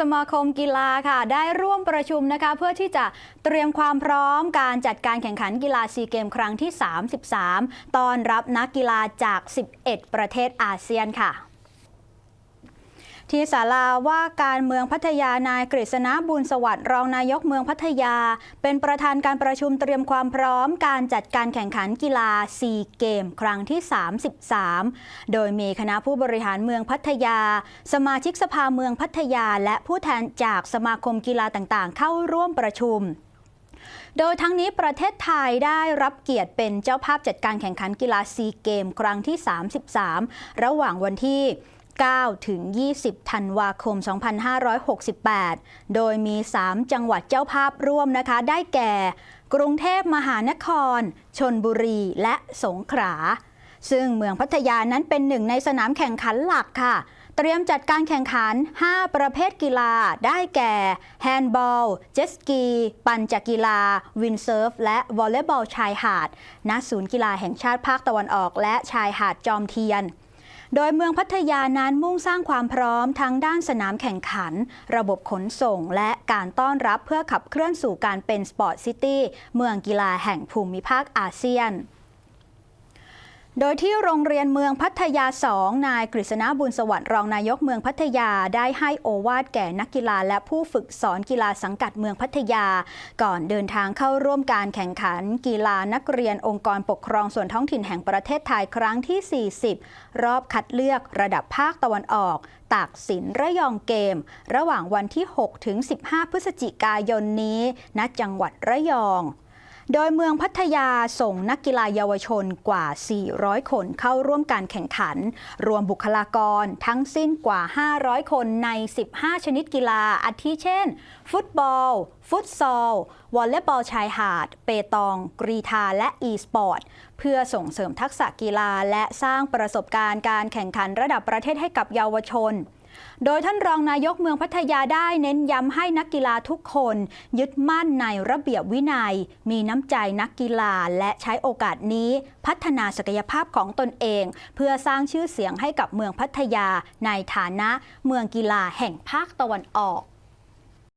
สมาคมกีฬาค่ะ ได้ร่วมประชุมนะคะ เพื่อที่จะเตรียมความพร้อมการจัดการแข่งขันกีฬาซีเกมครั้งที่ 33 ตอนรับนักกีฬาจาก 11 ประเทศอาเซียนค่ะ ที่ศาลาว่าการเมืองพัทยานายกฤษณะบุญสวัสดิ์รองนายกเมืองพัทยา เป็นประธานการประชุมเตรียมความพร้อมการจัดการแข่งขันกีฬาซีเกม ครั้งที่ 33 โดยมีคณะผู้บริหารเมืองพัทยา สมาชิกสภาเมืองพัทยา และผู้แทนจากสมาคมกีฬาต่างๆ เข้าร่วมประชุมโดยทั้งนี้ประเทศไทยได้รับเกียรติเป็นเจ้าภาพจัดการแข่งขันกีฬาซีเกม ครั้งที่ 33 ระหว่างวันที่ 9 ถึง 20 ธันวาคม 2568 โดยมี 3 จังหวัดเจ้าภาพร่วมนะคะ ได้แก่ กรุงเทพมหานคร ชนบุรีและสงขลา ซึ่งเมืองพัทยานั้นเป็นหนึ่งในสนามแข่งขันหลักค่ะ เตรียมจัดการแข่งขัน 5 ประเภทกีฬา ได้แก่ แฮนด์บอล เจ็ตสกี ปั่นจักรกีฬา วินเซิร์ฟ และวอลเลย์บอลชายหาด ณ ศูนย์กีฬาแห่งชาติภาคตะวันออก และชายหาดจอมเทียน โดยเมืองพัทยานั้นมุ่งสร้างความพร้อมทั้งด้านสนามแข่งขัน ระบบขนส่ง และการต้อนรับเพื่อขับเคลื่อนสู่การเป็นสปอร์ตซิตี้เมืองกีฬาแห่งภูมิภาคอาเซียน โดยที่โรงเรียนเมืองพัทยา 2 นายกฤษณะบุญสวัสดิ์รองนายกเมืองพัทยาได้ให้โอวาทแก่นักกีฬาและผู้ฝึกสอนกีฬาสังกัดเมืองพัทยา ก่อนเดินทางเข้าร่วมการแข่งขันกีฬานักเรียนองค์กรปกครองส่วนท้องถิ่นแห่งประเทศไทยครั้งที่ 40 รอบคัดเลือกระดับภาคตะวันออกตากสินระยองเกม ระหว่างวันที่ 6 ถึง 15 พฤศจิกายนนี้ณจังหวัดระยอง โดยเมืองพัทยาส่งนักกีฬาเยาวชนกว่า 400 คนเข้าร่วมการแข่งขัน รวมบุคลากรทั้งสิ้นกว่า 500 คนใน 15 ชนิดกีฬาอาทิเช่น ฟุตบอล ฟุตซอล วอลเลย์บอลชายหาด เปตอง กรีธาและอีสปอร์ต เพื่อส่งเสริมทักษะกีฬาและสร้างประสบการณ์การแข่งขันระดับประเทศให้กับเยาวชน โดยท่านรองนายกเมืองพัทยาได้เน้นย้ำให้นักกีฬาทุกคน ยึดมั่นในระเบียบวินัย มีน้ำใจนักกีฬาและใช้โอกาสนี้พัฒนาศักยภาพของตนเอง เพื่อสร้างชื่อเสียงให้กับเมืองพัทยาในฐานะเมืองกีฬาแห่งภาคตะวันออก